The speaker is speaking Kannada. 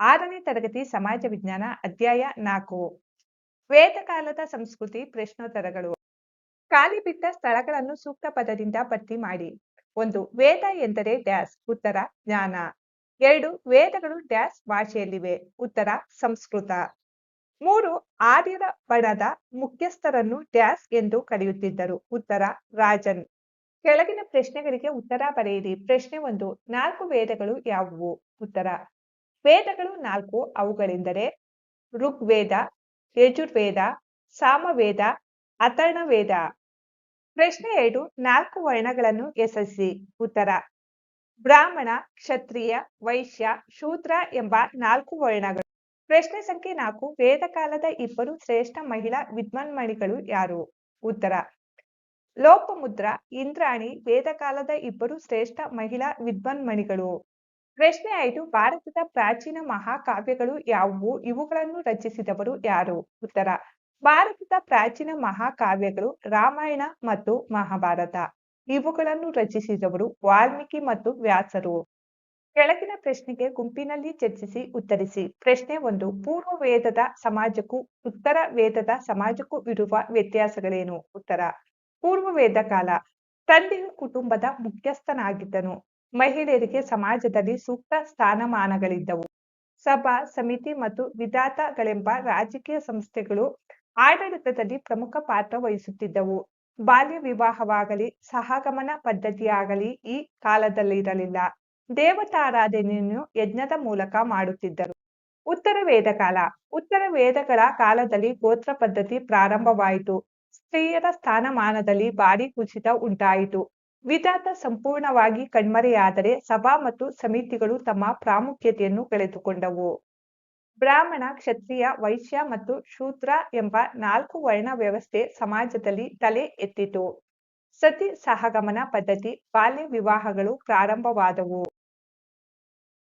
ಆರನೇ ತರಗತಿ ಸಮಾಜ ವಿಜ್ಞಾನ ಅಧ್ಯಾಯ ನಾಲ್ಕು. ವೇದಕಾಲದ ಸಂಸ್ಕೃತಿ ಪ್ರಶ್ನೋತ್ತರಗಳು. ಖಾಲಿ ಬಿಟ್ಟ ಸ್ಥಳಗಳನ್ನು ಸೂಕ್ತ ಪದದಿಂದ ಭರ್ತಿ ಮಾಡಿ. ಒಂದು, ವೇದ ಎಂದರೆ ಡ್ಯಾಸ್, ಉತ್ತರ, ಜ್ಞಾನ. ಎರಡು, ವೇದಗಳು ಡ್ಯಾಸ್ ಭಾಷೆಯಲ್ಲಿವೆ, ಉತ್ತರ, ಸಂಸ್ಕೃತ. ಮೂರು, ಆರ್ಯರ ಬಣದ ಮುಖ್ಯಸ್ಥರನ್ನು ಡ್ಯಾಸ್ ಎಂದು ಕರೆಯುತ್ತಿದ್ದರು, ಉತ್ತರ, ರಾಜನ್. ಕೆಳಗಿನ ಪ್ರಶ್ನೆಗಳಿಗೆ ಉತ್ತರ ಬರೆಯಿರಿ. ಪ್ರಶ್ನೆ ಒಂದು, ನಾಲ್ಕು ವೇದಗಳು ಯಾವುವು? ಉತ್ತರ ವೇದಗಳು ನಾಲ್ಕು. ಅವುಗಳೆಂದರೆ ಋಗ್ವೇದ, ಯಜುರ್ವೇದ, ಸಾಮವೇದ ಅಥರ್ಣ ವೇದ ಪ್ರಶ್ನೆ ಎರಡು, ನಾಲ್ಕು ವರ್ಣಗಳನ್ನು ಹೆಸರಿಸಿ ಉತ್ತರ, ಬ್ರಾಹ್ಮಣ, ಕ್ಷತ್ರಿಯ, ವೈಶ್ಯ, ಶೂದ್ರ ಎಂಬ ನಾಲ್ಕು ವರ್ಣಗಳು. ಪ್ರಶ್ನೆ ಸಂಖ್ಯೆ ನಾಲ್ಕು ವೇದಕಾಲದ ಇಬ್ಬರು ಶ್ರೇಷ್ಠ ಮಹಿಳಾ ವಿದ್ವನ್ಮಣಿಗಳು ಯಾರು? ಉತ್ತರ, ಲೋಪಮುದ್ರ, ಇಂದ್ರಾಣಿ ವೇದಕಾಲದ ಇಬ್ಬರು ಶ್ರೇಷ್ಠ ಮಹಿಳಾ ವಿದ್ವಾನ್ಮಣಿಗಳು. ಪ್ರಶ್ನೆ ಐದು, ಭಾರತದ ಪ್ರಾಚೀನ ಮಹಾಕಾವ್ಯಗಳು ಯಾವುವು? ಇವುಗಳನ್ನು ರಚಿಸಿದವರು ಯಾರು? ಉತ್ತರ, ಭಾರತದ ಪ್ರಾಚೀನ ಮಹಾಕಾವ್ಯಗಳು ರಾಮಾಯಣ ಮತ್ತು ಮಹಾಭಾರತ. ಇವುಗಳನ್ನು ರಚಿಸಿದವರು ವಾಲ್ಮೀಕಿ ಮತ್ತು ವ್ಯಾಸರು. ಕೆಳಗಿನ ಪ್ರಶ್ನೆಗೆ ಗುಂಪಿನಲ್ಲಿ ಚರ್ಚಿಸಿ ಉತ್ತರಿಸಿ. ಪ್ರಶ್ನೆ ಒಂದು, ಪೂರ್ವ ವೇದದ ಸಮಾಜಕ್ಕೂ ಉತ್ತರ ವೇದದ ಸಮಾಜಕ್ಕೂ ಇರುವ ವ್ಯತ್ಯಾಸಗಳೇನು? ಉತ್ತರ, ಪೂರ್ವ ವೇದ ಕಾಲ, ತಂದೆಯು ಕುಟುಂಬದ ಮುಖ್ಯಸ್ಥನಾಗಿದ್ದನು. ಮಹಿಳೆಯರಿಗೆ ಸಮಾಜದಲ್ಲಿ ಸೂಕ್ತ ಸ್ಥಾನಮಾನಗಳಿದ್ದವು. ಸಭಾ ಸಮಿತಿ ಮತ್ತು ವಿಧಾತಗಳೆಂಬ ರಾಜಕೀಯ ಸಂಸ್ಥೆಗಳು ಆಡಳಿತದಲ್ಲಿ ಪ್ರಮುಖ ಪಾತ್ರ ವಹಿಸುತ್ತಿದ್ದವು. ಬಾಲ್ಯ ವಿವಾಹವಾಗಲಿ, ಸಹಗಮನ ಪದ್ಧತಿಯಾಗಲಿ ಈ ಕಾಲದಲ್ಲಿರಲಿಲ್ಲ. ದೇವತಾರಾಧನೆಯನ್ನು ಯಜ್ಞದ ಮೂಲಕ ಮಾಡುತ್ತಿದ್ದರು. ಉತ್ತರ ವೇದ ಕಾಲ. ಉತ್ತರ ವೇದಗಳ ಕಾಲದಲ್ಲಿ ಗೋತ್ರ ಪದ್ಧತಿ ಪ್ರಾರಂಭವಾಯಿತು. ಸ್ತ್ರೀಯರ ಸ್ಥಾನಮಾನದಲ್ಲಿ ಭಾರಿ ಕುಸಿತ ಉಂಟಾಯಿತು. ವಿಧಾತ ಸಂಪೂರ್ಣವಾಗಿ ಕಣ್ಮರೆಯಾದರೆ ಸಭಾ ಮತ್ತು ಸಮಿತಿಗಳು ತಮ್ಮ ಪ್ರಾಮುಖ್ಯತೆಯನ್ನು ಕಳೆದುಕೊಂಡವು. ಬ್ರಾಹ್ಮಣ, ಕ್ಷತ್ರಿಯ, ವೈಶ್ಯ ಮತ್ತು ಶೂದ್ರ ಎಂಬ ನಾಲ್ಕು ವರ್ಣ ವ್ಯವಸ್ಥೆ ಸಮಾಜದಲ್ಲಿ ತಲೆ ಎತ್ತಿತು. ಸತಿ ಸಹಗಮನ ಪದ್ಧತಿ, ಬಾಲ್ಯ ವಿವಾಹಗಳು ಪ್ರಾರಂಭವಾದವು.